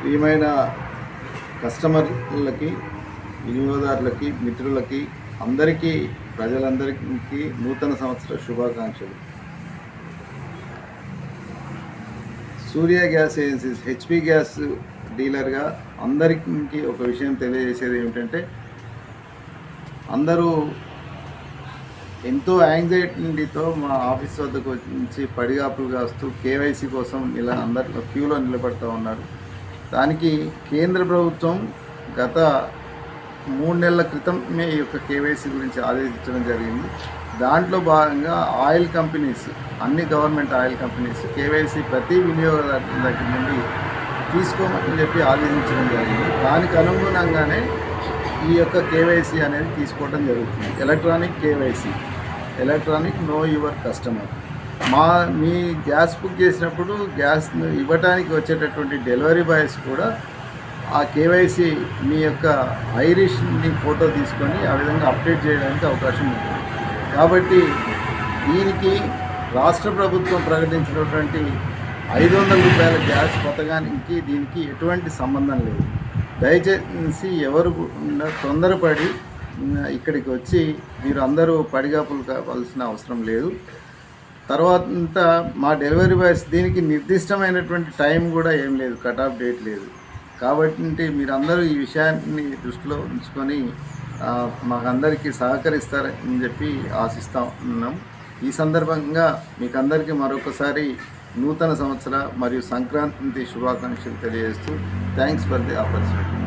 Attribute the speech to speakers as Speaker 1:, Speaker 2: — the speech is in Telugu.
Speaker 1: ప్రియమైన కస్టమర్లకి వినియోగదారులకి మిత్రులకి అందరికీ ప్రజలందరికీ నూతన సంవత్సర శుభాకాంక్షలు. Surya gas agencies HP gas డీలర్గా అందరికీ ఒక విషయం తెలియజేసేది ఏమిటంటే అందరూ ఎంతో యాంగ్జైటీతో మా ఆఫీస్ వద్దకు వచ్చి పడిగాపులు కాస్తూ కేవైసీ కోసం ఇలా అందరిలో క్యూలో నిలబడుతూ ఉన్నారు. దానికి కేంద్ర ప్రభుత్వం గత మూడు నెలల క్రితమే ఈ యొక్క కేవైసీ గురించి ఆదేశించడం జరిగింది. దాంట్లో భాగంగా ఆయిల్ కంపెనీస్ అన్ని గవర్నమెంట్ ఆయిల్ కంపెనీస్ కేవైసీ ప్రతి వినియోగదారు దగ్గర నుండి తీసుకోమని చెప్పి ఆదేశించడం జరిగింది. దానికి అనుగుణంగానే ఈ యొక్క కేవైసీ అనేది తీసుకోవడం జరుగుతుంది. Electronic KYC. Electronic know your customer. మా మీ గ్యాస్ బుక్ చేసినప్పుడు గ్యాస్ ఇవ్వడానికి వచ్చేటటువంటి డెలివరీ బాయ్స్ కూడా ఆ కేవైసీ మీ యొక్క ఐరిష్ని ఫోటో తీసుకొని ఆ విధంగా అప్డేట్ చేయడానికి అవకాశం ఉంటుంది కాబట్టి దీనికి రాష్ట్ర ప్రభుత్వం ప్రకటించినటువంటి ఐదు వందల రూపాయల గ్యాస్ పథకానికి దీనికి ఎటువంటి సంబంధం లేదు. దయచేసి ఎవరు తొందరపడి ఇక్కడికి వచ్చి మీరు అందరూ పడిగాపులు కావాల్సిన అవసరం లేదు. తర్వాత మా డెలివరీ బాయ్స్ దీనికి నిర్దిష్టమైనటువంటి టైం కూడా ఏం లేదు కట్ ఆఫ్ డేట్ లేదు. కాబట్టి మీరందరూ ఈ విషయాన్ని దృష్టిలో ఉంచుకొని మాకందరికీ సహకరిస్తారని చెప్పి ఆశిస్తా ఉన్నాం. ఈ సందర్భంగా మీకందరికీ మరొకసారి నూతన సంవత్సర మరియు సంక్రాంతి శుభాకాంక్షలు తెలియజేస్తూ థ్యాంక్స్ ఫర్ ది ఆపర్చునిటీ.